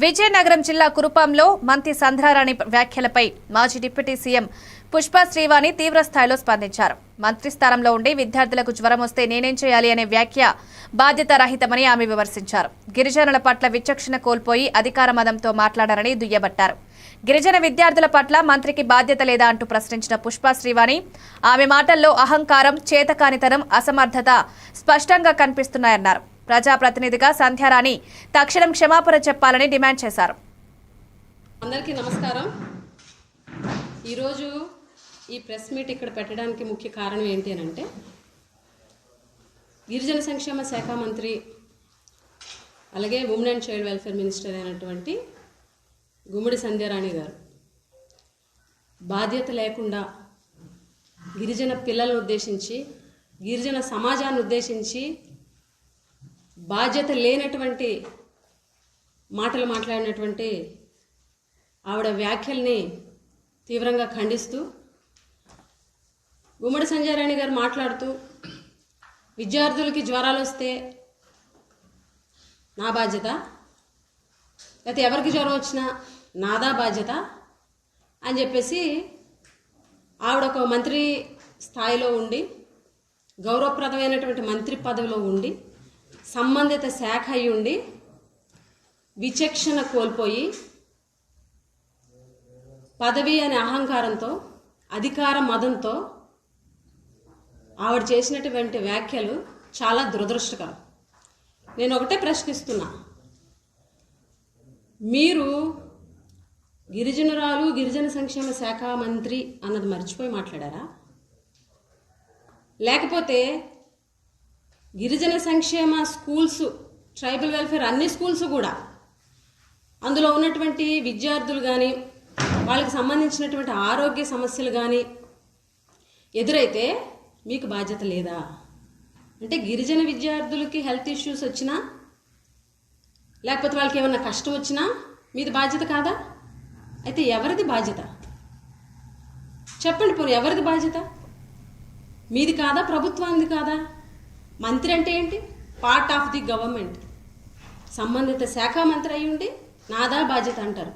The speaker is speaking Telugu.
విజయనగరం జిల్లా కురుపాంలో మంత్రి సంధ్రారాణి వ్యాఖ్యలపై మాజీ డిప్యూటీ సీఎం పుష్ప శ్రీవాణి తీవ్రస్థాయిలో స్పందించారు. మంత్రి స్థానంలో ఉండి విద్యార్థులకు జ్వరం వస్తే నేనేం చేయాలి అనే వ్యాఖ్య బాధ్యతారహితమని ఆమె విమర్శించారు. గిరిజనుల పట్ల విచక్షణ కోల్పోయి అధికార మదంతో మాట్లాడారని దుయ్యబట్టారు. గిరిజన విద్యార్థుల పట్ల మంత్రికి బాధ్యత లేదా అంటూ ప్రశ్నించిన పుష్ప శ్రీవాణి ఆమె మాటల్లో అహంకారం చేతకానితనం అసమర్థత స్పష్టంగా కనిపిస్తున్నాయన్నారు. ప్రజాప్రతినిధిగా సంధ్యారాణి తక్షణం క్షమాపణ చెప్పాలని డిమాండ్ చేశారు. అందరికీ నమస్కారం. ఈరోజు ఈ ప్రెస్ మీట్ ఇక్కడ పెట్టడానికి ముఖ్య కారణం ఏంటి అని అంటే గిరిజన సంక్షేమ శాఖ మంత్రి అలాగే women and child welfare minister అయినటువంటి గుమ్మడి సంధ్యారాణి గారు బాధ్యత లేకుండా గిరిజన పిల్లలను ఉద్దేశించి గిరిజన సమాజాన్ని ఉద్దేశించి బాధ్యత లేనటువంటి మాటలు మాట్లాడినటువంటి ఆవిడ వ్యాఖ్యల్ని తీవ్రంగా ఖండిస్తూ గుమ్మడి సంజయరాణి గారు మాట్లాడుతూ విద్యార్థులకి జ్వరాలు వస్తే నా బాధ్యత లేకపోతే ఎవరికి జ్వరం వచ్చినా నాదా బాధ్యత అని చెప్పేసి ఆవిడ ఒక మంత్రి స్థాయిలో ఉండి గౌరవప్రదమైనటువంటి మంత్రి పదవిలో ఉండి సంబంధిత శాఖ అయి ఉండి విచక్షణ కోల్పోయి పదవి అనే అహంకారంతో అధికార మదంతో ఆవిడ చేసినటువంటి వ్యాఖ్యలు చాలా దురదృష్టకరం. నేను ఒకటే ప్రశ్నిస్తున్నా. మీరు గిరిజనురాలు గిరిజన సంక్షేమ శాఖ మంత్రి అన్నది మర్చిపోయి మాట్లాడారా? లేకపోతే గిరిజన సంక్షేమ స్కూల్స్ ట్రైబల్ వెల్ఫేర్ అన్ని స్కూల్స్ కూడా. అందులో ఉన్నటువంటి విద్యార్థులు కానీ వాళ్ళకి సంబంధించినటువంటి ఆరోగ్య సమస్యలు కానీ ఎదురైతే మీకు బాధ్యత లేదా? అంటే గిరిజన విద్యార్థులకి హెల్త్ ఇష్యూస్ వచ్చినా లేకపోతే వాళ్ళకి ఏమన్నా కష్టం వచ్చినా మీది బాధ్యత కాదా? అయితే ఎవరిది బాధ్యత? చెప్పండి పోనీ ఎవరిది బాధ్యత? మీది కాదా? ప్రభుత్వానికి కాదా? మంత్రి అంటే ఏంటి? పార్ట్ ఆఫ్ ది గవర్నమెంట్ సంబంధిత శాఖ మంత్రి అయి ఉండి నాదా బాధ్యత అంటారు.